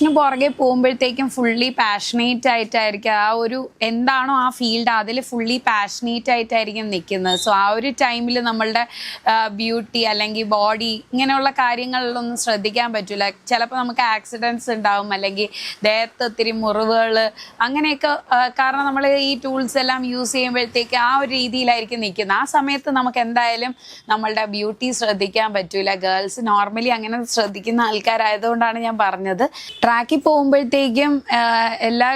പാഷന് പുറകെ പോകുമ്പോഴത്തേക്കും fully passionate ആയിട്ടായിരിക്കും ആ ഒരു എന്താണോ ആ ഫീൽഡ് അതിൽ ഫുള്ളി പാഷനേറ്റ് ആയിട്ടായിരിക്കും നിൽക്കുന്നത്. സോ ആ ഒരു ടൈമിൽ നമ്മളുടെ ബ്യൂട്ടി അല്ലെങ്കിൽ ബോഡി ഇങ്ങനെയുള്ള കാര്യങ്ങളിലൊന്നും ശ്രദ്ധിക്കാൻ പറ്റില്ല ചിലപ്പോൾ നമുക്ക് ആക്സിഡൻസ് ഉണ്ടാവും അല്ലെങ്കിൽ ദേഹത്ത് ഒത്തിരി മുറിവുകൾ അങ്ങനെയൊക്കെ കാരണം നമ്മൾ ഈ ടൂൾസ് എല്ലാം യൂസ് ചെയ്യുമ്പോഴത്തേക്ക് ആ ഒരു രീതിയിലായിരിക്കും നിൽക്കുന്നത്. ആ സമയത്ത് നമുക്ക് എന്തായാലും നമ്മളുടെ ബ്യൂട്ടി ശ്രദ്ധിക്കാൻ പറ്റില്ല ഗേൾസ് നോർമലി അങ്ങനെ ശ്രദ്ധിക്കുന്ന ആൾക്കാരായതുകൊണ്ടാണ് ഞാൻ പറഞ്ഞത്. ട്രാക്കിൽ പോകുമ്പോഴത്തേക്കും എല്ലാ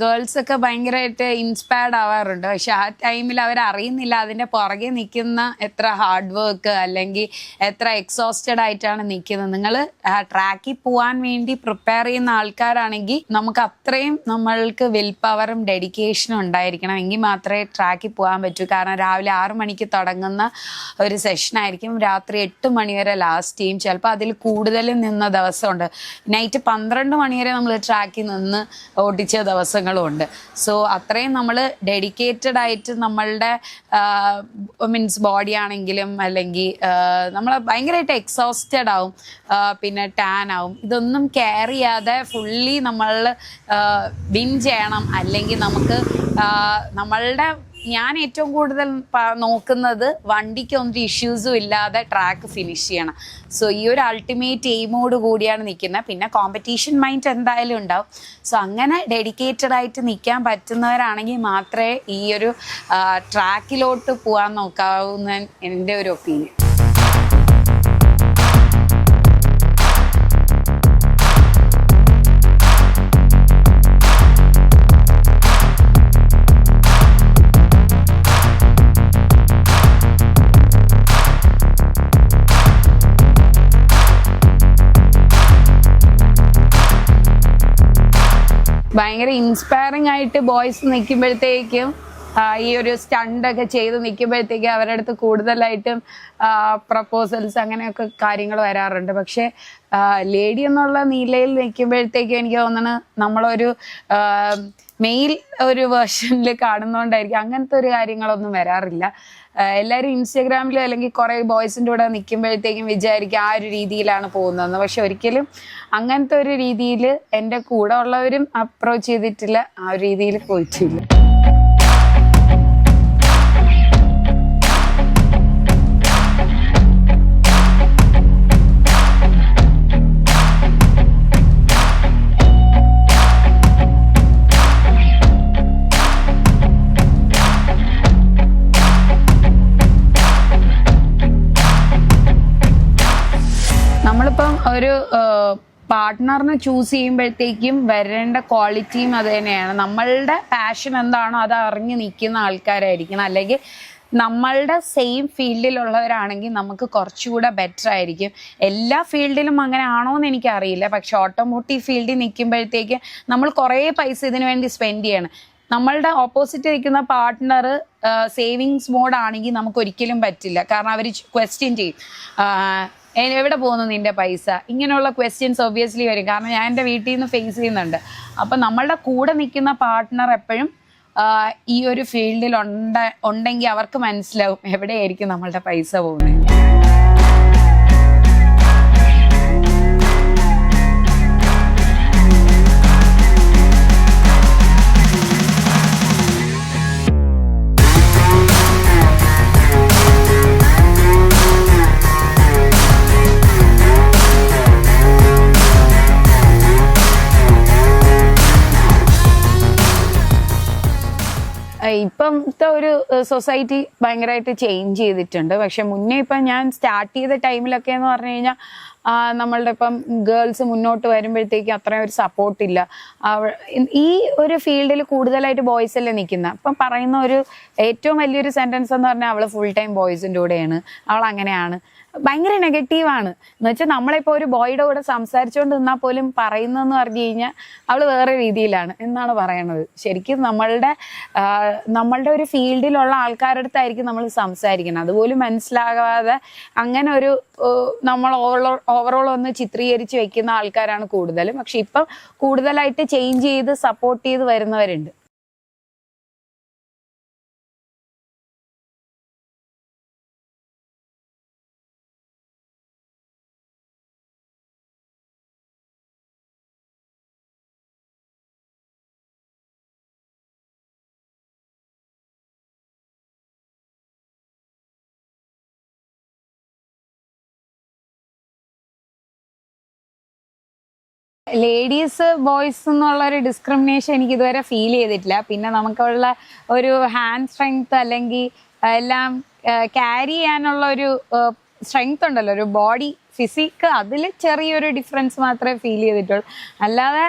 ഗേൾസ് ഒക്കെ ഭയങ്കരമായിട്ട് ഇൻസ്പയർഡ് ആവാറുണ്ട്. പക്ഷെ ആ ടൈമിൽ അവർ അറിയുന്നില്ല അതിന്റെ പുറകെ നിൽക്കുന്ന എത്ര ഹാർഡ് വർക്ക് അല്ലെങ്കിൽ എത്ര എക്സോസ്റ്റഡ് ആയിട്ടാണ് നിൽക്കുന്നത്. നിങ്ങൾ ട്രാക്കിൽ പോകാൻ വേണ്ടി പ്രിപ്പയർ ചെയ്യുന്ന ആൾക്കാരാണെങ്കിൽ നമുക്ക് അത്രയും നമ്മൾക്ക് വിൽ പവറും ഡെഡിക്കേഷനും ഉണ്ടായിരിക്കണം. എങ്കിൽ മാത്രമേ ട്രാക്കിൽ പോകാൻ പറ്റൂ. കാരണം രാവിലെ ആറ് മണിക്ക് തുടങ്ങുന്ന ഒരു സെഷൻ ആയിരിക്കും. രാത്രി എട്ട് മണി വരെ ലാസ്റ്റ് ചെയ്യും ചിലപ്പോൾ അതിൽ കൂടുതൽ നിന്ന ദിവസമുണ്ട്. നൈറ്റ് പന്ത്രണ്ട് മണി വരെ നമ്മൾ ട്രാക്കിൽ നിന്ന് ഓടിച്ച ദിവസങ്ങളും ഉണ്ട് സോ അത്രയും നമ്മൾ ഡെഡിക്കേറ്റഡ് ആയിട്ട് നമ്മളുടെ മീൻസ് ബോഡി ആണെങ്കിലും അല്ലെങ്കിൽ നമ്മൾ ഭയങ്കരമായിട്ട് എക്സോസ്റ്റഡ് ആവും പിന്നെ ടാൻ ആവും. ഇതൊന്നും കെയർ ചെയ്യാതെ ഫുള്ളി നമ്മൾ വിൻ ചെയ്യണം. അല്ലെങ്കിൽ നമുക്ക് നമ്മളുടെ ഞാൻ ഏറ്റവും കൂടുതൽ നോക്കുന്നത് വണ്ടിക്ക് ഒന്നും ഇഷ്യൂസും ഇല്ലാതെ ട്രാക്ക് ഫിനിഷ് ചെയ്യണം. സോ ഈ ഒരു അൾട്ടിമേറ്റ് എയിമോട് കൂടിയാണ് നിൽക്കുന്നത്. പിന്നെ കോമ്പറ്റീഷൻ മൈൻഡ് എന്തായാലും ഉണ്ടാവും. സോ അങ്ങനെ ഡെഡിക്കേറ്റഡ് ആയിട്ട് നിൽക്കാൻ പറ്റുന്നവരാണെങ്കിൽ മാത്രമേ ഈ ഒരു ട്രാക്കിലോട്ട് പോകാൻ നോക്കാവുന്ന എന്റെ ഒരു ഒപ്പീനിയൻ ഭയങ്കര ഇൻസ്പയറിംഗ് ആയിട്ട് ബോയ്സ് നിൽക്കുമ്പോഴത്തേക്കും ഈ ഒരു സ്റ്റണ്ട് ഒക്കെ ചെയ്ത് നിൽക്കുമ്പോഴത്തേക്കും അവരുടെ അടുത്ത് കൂടുതലായിട്ടും പ്രപ്പോസൽസ് അങ്ങനെയൊക്കെ കാര്യങ്ങൾ വരാറുണ്ട്. പക്ഷേ ലേഡി എന്നുള്ള നിലയിൽ നിൽക്കുമ്പോഴത്തേക്കും എനിക്ക് തോന്നുന്നു നമ്മളൊരു മെയിൽ ഒരു വേർഷനിൽ കാണുന്നോണ്ടായിരിക്കും. അങ്ങനത്തെ ഒരു കാര്യങ്ങളൊന്നും വരാറില്ല. എല്ലാവരും ഇൻസ്റ്റഗ്രാമിൽ അല്ലെങ്കിൽ കുറേ ബോയ്സിന്റെ കൂടെ നിൽക്കുമ്പോഴത്തേക്കും വിചാരിക്കും ആ ഒരു രീതിയിലാണ് പോകുന്നതെന്ന്. പക്ഷെ ഒരിക്കലും അങ്ങനത്തെ ഒരു രീതിയിൽ എന്റെ കൂടെ ഉള്ളവരും അപ്രോച്ച് ചെയ്തിട്ടില്ല ആ ഒരു രീതിയിൽ പോയിട്ടില്ല. പാർട്ട്ണറിനെ ചൂസ് ചെയ്യുമ്പോഴത്തേക്കും വരേണ്ട ക്വാളിറ്റിയും അത് തന്നെയാണ്. നമ്മളുടെ പാഷൻ എന്താണോ അത് അറിഞ്ഞു നിൽക്കുന്ന ആൾക്കാരായിരിക്കണം. അല്ലെങ്കിൽ നമ്മളുടെ സെയിം ഫീൽഡിലുള്ളവരാണെങ്കിൽ നമുക്ക് കുറച്ചുകൂടെ ബെറ്റർ ആയിരിക്കും. എല്ലാ ഫീൽഡിലും അങ്ങനെ ആണോ എന്ന് എനിക്കറിയില്ല. പക്ഷെ ഓട്ടോമോട്ടീവ് ഫീൽഡിൽ നിൽക്കുമ്പോഴത്തേക്ക് നമ്മൾ കുറേ പൈസ ഇതിനു വേണ്ടി സ്പെൻഡ് ചെയ്യണം. നമ്മളുടെ ഓപ്പോസിറ്റ് നിൽക്കുന്ന പാർട്ട്ണർ സേവിങ്സ് മോഡ് ആണെങ്കിൽ നമുക്ക് ഒരിക്കലും പറ്റില്ല. കാരണം അവർ ക്വസ്റ്റ്യൻ ചെയ്യും. എവിടെ പോകുന്നു നിന്റെ പൈസ? ഇങ്ങനെയുള്ള ക്വസ്റ്റ്യൻസ് ഒബ്വിയസ്ലി വരും. കാരണം ഞാൻ എന്റെ വീട്ടിൽ നിന്ന് ഫേസ് ചെയ്യുന്നുണ്ട്. അപ്പം നമ്മളുടെ കൂടെ നിൽക്കുന്ന പാർട്ട്ണർ എപ്പോഴും ഈ ഒരു ഫീൽഡിൽ ഉണ്ട ഉണ്ടെങ്കിൽ അവർക്ക് മനസ്സിലാവും എവിടെയായിരിക്കും നമ്മളുടെ പൈസ പോകുന്നത്. ഇപ്പത്തെ ഒരു സൊസൈറ്റി ഭയങ്കരമായിട്ട് ചേഞ്ച് ചെയ്തിട്ടുണ്ട്. പക്ഷെ മുന്നേ ഇപ്പം ഞാൻ സ്റ്റാർട്ട് ചെയ്ത ടൈമിലൊക്കെ എന്ന് പറഞ്ഞു കഴിഞ്ഞാൽ നമ്മളുടെ ഇപ്പം ഗേൾസ് മുന്നോട്ട് വരുമ്പോഴത്തേക്ക് അത്രയും ഒരു സപ്പോർട്ട് ഇല്ല. ഈ ഒരു ഫീൽഡിൽ കൂടുതലായിട്ട് ബോയ്സ് അല്ലേ നിൽക്കുന്ന അപ്പം പറയുന്ന ഒരു ഏറ്റവും വലിയൊരു സെന്റൻസ് എന്ന് പറഞ്ഞാൽ അവൾ ഫുൾ ടൈം ബോയ്സിന്റെ കൂടെയാണ്. അവൾ അങ്ങനെയാണ് ഭയങ്കര നെഗറ്റീവാണ് എന്ന് വെച്ചാൽ നമ്മളിപ്പോൾ ഒരു ബോയുടെ കൂടെ സംസാരിച്ചുകൊണ്ട് നിന്നാൽ പോലും പറയുന്നതെന്ന് പറഞ്ഞു കഴിഞ്ഞാൽ അവൾ വേറെ രീതിയിലാണ് എന്നാണ് പറയണത്. ശരിക്കും നമ്മളുടെ നമ്മളുടെ ഒരു ഫീൽഡിലുള്ള ആൾക്കാരുടെ അടുത്തായിരിക്കും നമ്മൾ സംസാരിക്കുന്നത്. അതുപോലും മനസ്സിലാകാതെ അങ്ങനെ ഒരു നമ്മൾ ഓവറോൾ ഒന്ന് ചിത്രീകരിച്ച് വെക്കുന്ന ആൾക്കാരാണ് കൂടുതലും. പക്ഷെ ഇപ്പം കൂടുതലായിട്ട് ചേഞ്ച് ചെയ്ത് സപ്പോർട്ട് ചെയ്ത് വരുന്നവരുണ്ട്. ലേഡീസ് ബോയ്സ് എന്നുള്ള ഒരു ഡിസ്ക്രിമിനേഷൻ എനിക്ക് ഇതുവരെ ഫീൽ ചെയ്തിട്ടില്ല. പിന്നെ നമുക്കുള്ള ഒരു ഹാൻഡ് സ്ട്രെങ്ത് അല്ലെങ്കിൽ എല്ലാം ക്യാരി ചെയ്യാനുള്ള ഒരു സ്ട്രെങ്ത് ഉണ്ടല്ലോ. ഒരു ബോഡി ഫിസിക്ക് അതിൽ ചെറിയൊരു ഡിഫറൻസ് മാത്രമേ ഫീൽ ചെയ്തിട്ടുള്ളൂ. അല്ലാതെ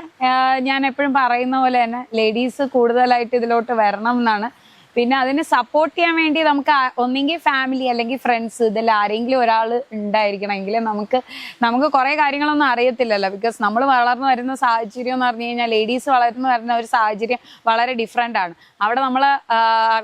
ഞാൻ എപ്പോഴും പറയുന്ന പോലെ തന്നെ ലേഡീസ് കൂടുതലായിട്ട് ഇതിലോട്ട് വരണം എന്നാണ്. പിന്നെ അതിന് സപ്പോർട്ട് ചെയ്യാൻ വേണ്ടി നമുക്ക് ഒന്നെങ്കിൽ ഫാമിലി അല്ലെങ്കിൽ ഫ്രണ്ട്സ് ഇതെല്ലാം ആരെങ്കിലും ഒരാൾ ഉണ്ടായിരിക്കണമെങ്കിൽ നമുക്ക് നമുക്ക് കുറേ കാര്യങ്ങളൊന്നും അറിയത്തില്ലല്ലോ. ബിക്കോസ് നമ്മൾ വളർന്നു വരുന്ന സാഹചര്യം എന്ന് പറഞ്ഞു കഴിഞ്ഞാൽ ലേഡീസ് വളർന്നു വരുന്ന ഒരു സാഹചര്യം വളരെ ഡിഫറെന്റ് ആണ്. അവിടെ നമ്മൾ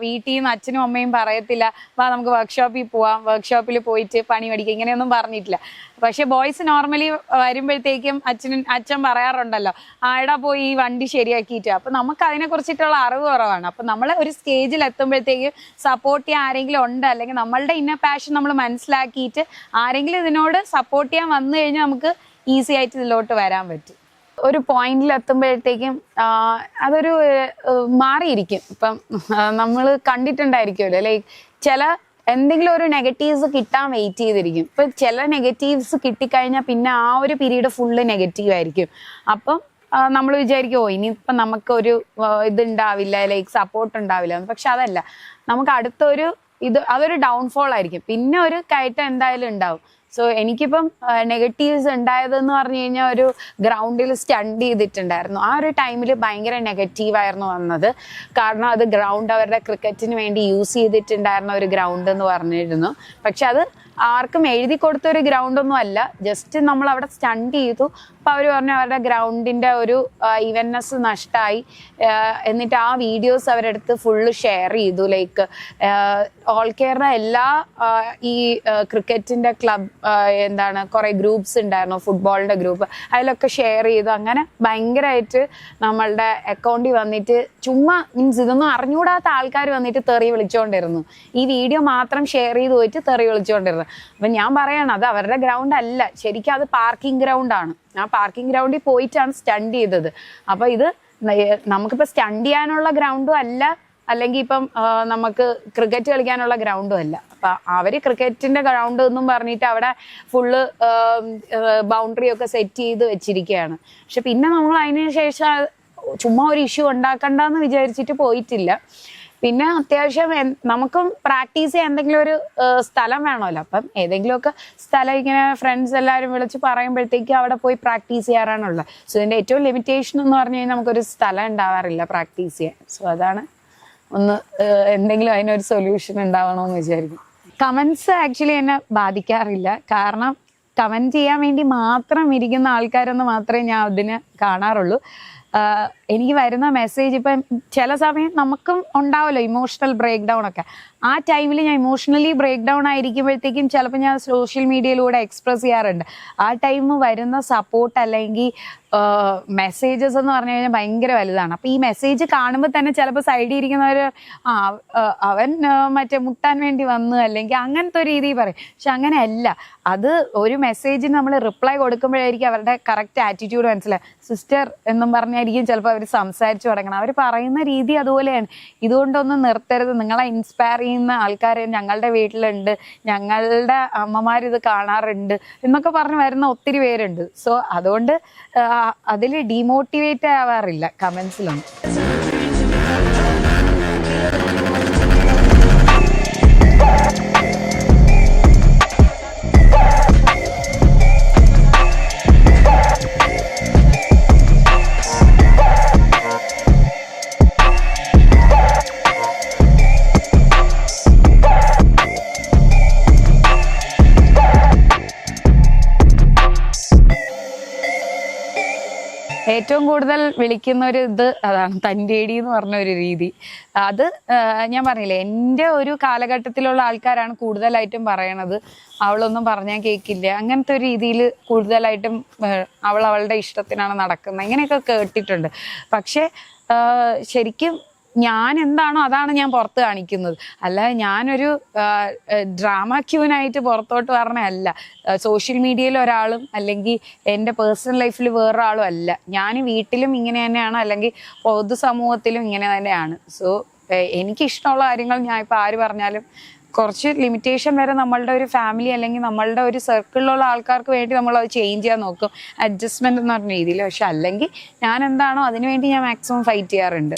വീട്ടിൽ നിന്ന് അച്ഛനും അമ്മയും പറയത്തില്ല വാ നമുക്ക് വർക്ക്ഷോപ്പിൽ പോവാം വർക്ക്ഷോപ്പിൽ പോയിട്ട് പണി പഠിക്കുക ഇങ്ങനെയൊന്നും പറഞ്ഞിട്ടില്ല. പക്ഷെ ബോയ്സ് നോർമലി വരുമ്പോഴത്തേക്കും അച്ഛനും അച്ഛൻ പറയാറുണ്ടല്ലോ ആടാ പോയി ഈ വണ്ടി ശരിയാക്കിയിട്ട്. അപ്പം നമുക്ക് അതിനെ കുറിച്ചിട്ടുള്ള അറിവ് കുറവാണ്. അപ്പം നമ്മൾ ഒരു സ്റ്റേജിൽ എത്തുമ്പോഴത്തേക്കും സപ്പോർട്ട് ചെയ്യാൻ ആരെങ്കിലും ഉണ്ട്? അല്ലെങ്കിൽ നമ്മളുടെ ഇന്ന പാഷൻ നമ്മൾ മനസ്സിലാക്കിയിട്ട് ആരെങ്കിലും ഇതിനോട് സപ്പോർട്ട് ചെയ്യാൻ വന്നു കഴിഞ്ഞാൽ നമുക്ക് ഈസി ആയിട്ട് ഇതിലോട്ട് വരാൻ പറ്റും. ഒരു പോയിന്റിൽ എത്തുമ്പോഴത്തേക്കും അതൊരു മാറിയിരിക്കും. ഇപ്പം നമ്മൾ കണ്ടിട്ടുണ്ടായിരിക്കുമല്ലോ ലൈക്ക് ചില എന്തെങ്കിലും ഒരു നെഗറ്റീവ്സ് കിട്ടാൻ വെയിറ്റ് ചെയ്തിരിക്കും. ഇപ്പം ചില നെഗറ്റീവ്സ് കിട്ടിക്കഴിഞ്ഞാൽ പിന്നെ ആ ഒരു പീരീഡ് ഫുള്ള് നെഗറ്റീവ് ആയിരിക്കും. അപ്പം നമ്മൾ വിചാരിക്കും ഓ ഇനിയിപ്പം നമുക്കൊരു ഇതുണ്ടാവില്ല ലൈക്ക് സപ്പോർട്ട് ഉണ്ടാവില്ല പക്ഷെ അതല്ല നമുക്ക് അടുത്തൊരു ഇത് അതൊരു ഡൗൺഫോൾ ആയിരിക്കും. പിന്നെ ഒരു കയറ്റം എന്തായാലും ഉണ്ടാവും. സോ എനിക്കിപ്പം നെഗറ്റീവ്സ് ഉണ്ടായതെന്ന് പറഞ്ഞു കഴിഞ്ഞാൽ ഒരു ഗ്രൗണ്ടിൽ സ്റ്റണ്ട് ചെയ്തിട്ടുണ്ടായിരുന്നു. ആ ഒരു ടൈമിൽ ഭയങ്കര നെഗറ്റീവായിരുന്നു വന്നത്. കാരണം അത് ഗ്രൗണ്ട് അവരുടെ ക്രിക്കറ്റിന് വേണ്ടി യൂസ് ചെയ്തിട്ടുണ്ടായിരുന്ന ഒരു ഗ്രൗണ്ട് എന്ന് പറഞ്ഞിരുന്നു. പക്ഷെ അത് ആർക്കും എഴുതി കൊടുത്ത ഒരു ഗ്രൗണ്ട് ഒന്നും അല്ല. ജസ്റ്റ് നമ്മൾ അവിടെ സ്റ്റണ്ട് ചെയ്തു. അപ്പൊ അവർ പറഞ്ഞു അവരുടെ ഗ്രൗണ്ടിന്റെ ഒരു ഇവൻനെസ് നഷ്ടമായി എന്നിട്ട് ആ വീഡിയോസ് അവരെടുത്ത് ഫുള്ള് ഷെയർ ചെയ്തു. ലൈക്ക് ഓൾ കേരള എല്ലാ ഈ ക്രിക്കറ്റിന്റെ ക്ലബ് എന്താണ് കുറെ ഗ്രൂപ്പ്സ് ഉണ്ടായിരുന്നു. ഫുട്ബോളിന്റെ ഗ്രൂപ്പ് അതിലൊക്കെ ഷെയർ ചെയ്തു. അങ്ങനെ ഭയങ്കരമായിട്ട് നമ്മളുടെ അക്കൗണ്ടിൽ വന്നിട്ട് ചുമ്മാ മീൻസ് ഇതൊന്നും അറിഞ്ഞുകൂടാത്ത ആൾക്കാർ വന്നിട്ട് തെറി വിളിച്ചുകൊണ്ടിരുന്നു ഈ വീഡിയോ മാത്രം ഷെയർ ചെയ്ത് പോയിട്ട് തെറി വിളിച്ചുകൊണ്ടിരുന്നു അപ്പൊ ഞാൻ പറയണം അത് അവരുടെ ഗ്രൗണ്ട് അല്ല. ശരിക്കും അത് പാർക്കിംഗ് ഗ്രൗണ്ട് ആ പാർക്കിംഗ് ഗ്രൗണ്ടിൽ പോയിട്ടാണ് സ്റ്റണ്ട് ചെയ്തത്. അപ്പൊ ഇത് നമുക്കിപ്പോ സ്റ്റണ്ട് ചെയ്യാനുള്ള ഗ്രൗണ്ടും അല്ല. അല്ലെങ്കിൽ ഇപ്പം നമുക്ക് ക്രിക്കറ്റ് കളിക്കാനുള്ള ഗ്രൗണ്ടും അല്ല. അപ്പൊ അവർ ക്രിക്കറ്റിന്റെ ഗ്രൗണ്ട് എന്നും പറഞ്ഞിട്ട് അവിടെ ഫുള്ള് ബൗണ്ടറി ഒക്കെ സെറ്റ് ചെയ്ത് വെച്ചിരിക്കുകയാണ്. പക്ഷെ പിന്നെ നമ്മൾ അതിന് ശേഷം ചുമ്മാ ഒരു ഇഷ്യൂ ഉണ്ടാക്കണ്ടെന്ന് വിചാരിച്ചിട്ട് പോയിട്ടില്ല. പിന്നെ അത്യാവശ്യം നമുക്കും പ്രാക്ടീസ് ചെയ്യാൻ എന്തെങ്കിലും ഒരു സ്ഥലം വേണമല്ലോ. അപ്പം ഏതെങ്കിലുമൊക്കെ സ്ഥലം ഇങ്ങനെ ഫ്രണ്ട്സ് എല്ലാവരും വിളിച്ച് പറയുമ്പോഴത്തേക്ക് അവിടെ പോയി പ്രാക്ടീസ് ചെയ്യാറാണുള്ളത്. സോ ഇതിന്റെ ഏറ്റവും ലിമിറ്റേഷൻ എന്ന് പറഞ്ഞു കഴിഞ്ഞാൽ നമുക്കൊരു സ്ഥലം ഉണ്ടാവാറില്ല പ്രാക്ടീസ് ചെയ്യാൻ. സോ അതാണ് ഒന്ന് എന്തെങ്കിലും അതിനൊരു സൊല്യൂഷൻ ഉണ്ടാവണമെന്ന് വിചാരിക്കും കമൻസ് ആക്ച്വലി എന്നെ ബാധിക്കാറില്ല. കാരണം കമന്റ് ചെയ്യാൻ വേണ്ടി മാത്രം ഇരിക്കുന്ന ആൾക്കാരെന്ന് മാത്രമേ ഞാൻ അതിനെ കാണാറുള്ളൂ. എനിക്ക് വരുന്ന മെസ്സേജ് ഇപ്പം ചില സമയം നമുക്കും ഉണ്ടാവുമല്ലോ ഇമോഷണൽ ബ്രേക്ക് ഡൗൺ ഒക്കെ. ആ ടൈമിൽ ഞാൻ ഇമോഷണലി ബ്രേക്ക് ഡൗൺ ആയിരിക്കുമ്പോഴത്തേക്കും ചിലപ്പോൾ ഞാൻ സോഷ്യൽ മീഡിയയിലൂടെ എക്സ്പ്രസ് ചെയ്യാറുണ്ട്. ആ ടൈം വരുന്ന സപ്പോർട്ട് അല്ലെങ്കിൽ മെസ്സേജസ് എന്ന് പറഞ്ഞു കഴിഞ്ഞാൽ ഭയങ്കര വലുതാണ്. അപ്പം ഈ മെസ്സേജ് കാണുമ്പോൾ തന്നെ ചിലപ്പോൾ സൈഡിൽ ഇരിക്കുന്നവർ ആ അവൻ മറ്റേ മുട്ടാൻ വേണ്ടി വന്നു അല്ലെങ്കിൽ അങ്ങനത്തെ ഒരു രീതിയിൽ പറയും. പക്ഷെ അങ്ങനെയല്ല. അത് ഒരു മെസ്സേജിന് നമ്മൾ റിപ്ലൈ കൊടുക്കുമ്പോഴായിരിക്കും അവരുടെ കറക്റ്റ് ആറ്റിറ്റ്യൂഡ് മനസ്സിലായി സിസ്റ്റർ എന്നും പറഞ്ഞായിരിക്കും ചിലപ്പോൾ അവർ സംസാരിച്ചു തുടങ്ങണം. അവർ പറയുന്ന രീതി അതുപോലെയാണ്. ഇതുകൊണ്ടൊന്നും നിർത്തരുത്. നിങ്ങളെ ഇൻസ്പയർ ചെയ്യുന്ന ആൾക്കാർ ഞങ്ങളുടെ വീട്ടിലുണ്ട്. ഞങ്ങളുടെ അമ്മമാർ ഇത് കാണാറുണ്ട് എന്നൊക്കെ പറഞ്ഞ് വരുന്ന ഒത്തിരി പേരുണ്ട്. സോ അതുകൊണ്ട് അതിൽ ഡീമോട്ടിവേറ്റ് ആവാറില്ല കമന്റ്സിലൊന്നും. ഏറ്റവും കൂടുതൽ വിളിക്കുന്ന ഒരു ഇത് അതാണ് തന്റെടി എന്ന് പറഞ്ഞ ഒരു രീതി. അത് ഞാൻ പറഞ്ഞില്ലേ എന്റെ ഒരു കാലഘട്ടത്തിലുള്ള ആൾക്കാരാണ് കൂടുതലായിട്ടും പറയണത്. അവളൊന്നും പറഞ്ഞാൽ കേൾക്കില്ല അങ്ങനത്തെ ഒരു രീതിയിൽ കൂടുതലായിട്ടും അവൾ അവളുടെ ഇഷ്ടത്തിനാണ് നടക്കുന്നത്. ഇങ്ങനെയൊക്കെ കേട്ടിട്ടുണ്ട്. പക്ഷേ ശരിക്കും ഞാൻ എന്താണോ അതാണ് ഞാൻ പുറത്ത് കാണിക്കുന്നത്. അല്ലാതെ ഞാനൊരു ഡ്രാമ ക്യൂനായിട്ട് പുറത്തോട്ട് പറഞ്ഞല്ല സോഷ്യൽ മീഡിയയിൽ ഒരാളും അല്ലെങ്കിൽ എന്റെ പേഴ്സണൽ ലൈഫിൽ വേറൊരാളും അല്ല. ഞാൻ വീട്ടിലും ഇങ്ങനെ തന്നെയാണ് അല്ലെങ്കിൽ പൊതുസമൂഹത്തിലും ഇങ്ങനെ തന്നെയാണ്. സോ എനിക്കിഷ്ടമുള്ള കാര്യങ്ങൾ ഞാൻ ഇപ്പോൾ ആര് പറഞ്ഞാലും കുറച്ച് ലിമിറ്റേഷൻ വരെ നമ്മളുടെ ഒരു ഫാമിലി അല്ലെങ്കിൽ നമ്മളുടെ ഒരു സർക്കിളിലുള്ള ആൾക്കാർക്ക് വേണ്ടി നമ്മൾ അത് ചേഞ്ച് ചെയ്യാൻ നോക്കും. അഡ്ജസ്റ്റ്മെന്റ് എന്ന് പറഞ്ഞ രീതിയിൽ. പക്ഷെ അല്ലെങ്കിൽ ഞാൻ എന്താണോ അതിനുവേണ്ടി ഞാൻ മാക്സിമം ഫൈറ്റ് ചെയ്യാറുണ്ട്.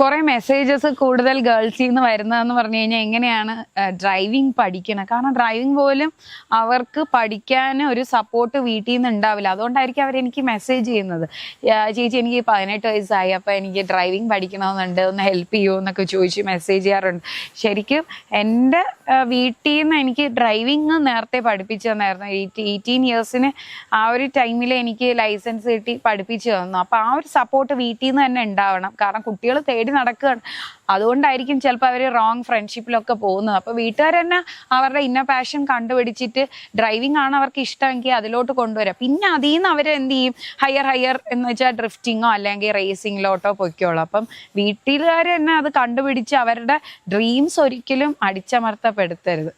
കുറെ മെസ്സേജസ് കൂടുതൽ ഗേൾസിൽ നിന്ന് വരുന്നതെന്ന് പറഞ്ഞു കഴിഞ്ഞാൽ എങ്ങനെയാണ് ഡ്രൈവിംഗ് പഠിക്കണം? കാരണം ഡ്രൈവിംഗ് പോലും അവർക്ക് പഠിക്കാൻ ഒരു സപ്പോർട്ട് വീട്ടിൽ നിന്ന് ഉണ്ടാവില്ല. അതുകൊണ്ടായിരിക്കും അവരെനിക്ക് മെസ്സേജ് ചെയ്യുന്നത്. ചേച്ചി എനിക്ക് പതിനെട്ട് വയസ്സായി അപ്പോൾ എനിക്ക് ഡ്രൈവിംഗ് പഠിക്കണമെന്നുണ്ട് ഒന്ന് ഹെൽപ്പ് ചെയ്യുമോ എന്നൊക്കെ ചോദിച്ച് മെസ്സേജ് ചെയ്യാറുണ്ട്. ശരിക്കും എന്റെ വീട്ടിൽ നിന്ന് എനിക്ക് ഡ്രൈവിംഗ് നേരത്തെ പഠിപ്പിച്ചു തന്നായിരുന്നു. എയ്റ്റീൻ ഇയേഴ്സിന് ആ ഒരു ടൈമിൽ എനിക്ക് ലൈസൻസ് കിട്ടി പഠിപ്പിച്ചു തന്നു. അപ്പോൾ ആ ഒരു സപ്പോർട്ട് വീട്ടിൽ നിന്ന് തന്നെ ഉണ്ടാവണം. കാരണം കുട്ടികൾ തേടി നടക്കുകയാണ്. അതുകൊണ്ടായിരിക്കും ചിലപ്പോൾ അവർ റോങ് ഫ്രണ്ട്ഷിപ്പിലൊക്കെ പോകുന്നത്. അപ്പോൾ വീട്ടുകാർ തന്നെ അവരുടെ ഇന്ന പാഷൻ കണ്ടുപിടിച്ചിട്ട് ഡ്രൈവിംഗ് ആണ് അവർക്ക് ഇഷ്ടമെങ്കിൽ അതിലോട്ട് കൊണ്ടുവരാം. പിന്നെ അതിൽ നിന്ന് അവർ എന്ത് ചെയ്യും? ഹയർ ഹയർ എന്ന് വെച്ചാൽ ഡ്രിഫ്റ്റിങ്ങോ അല്ലെങ്കിൽ റേസിങ്ങിലോട്ടോ പൊയ്ക്കോളൂ. അപ്പം വീട്ടുകാർ തന്നെ അത് കണ്ടുപിടിച്ച് അവരുടെ ഡ്രീംസ് ഒരിക്കലും അടിച്ചമർത്തപ്പെടുത്തരുത്.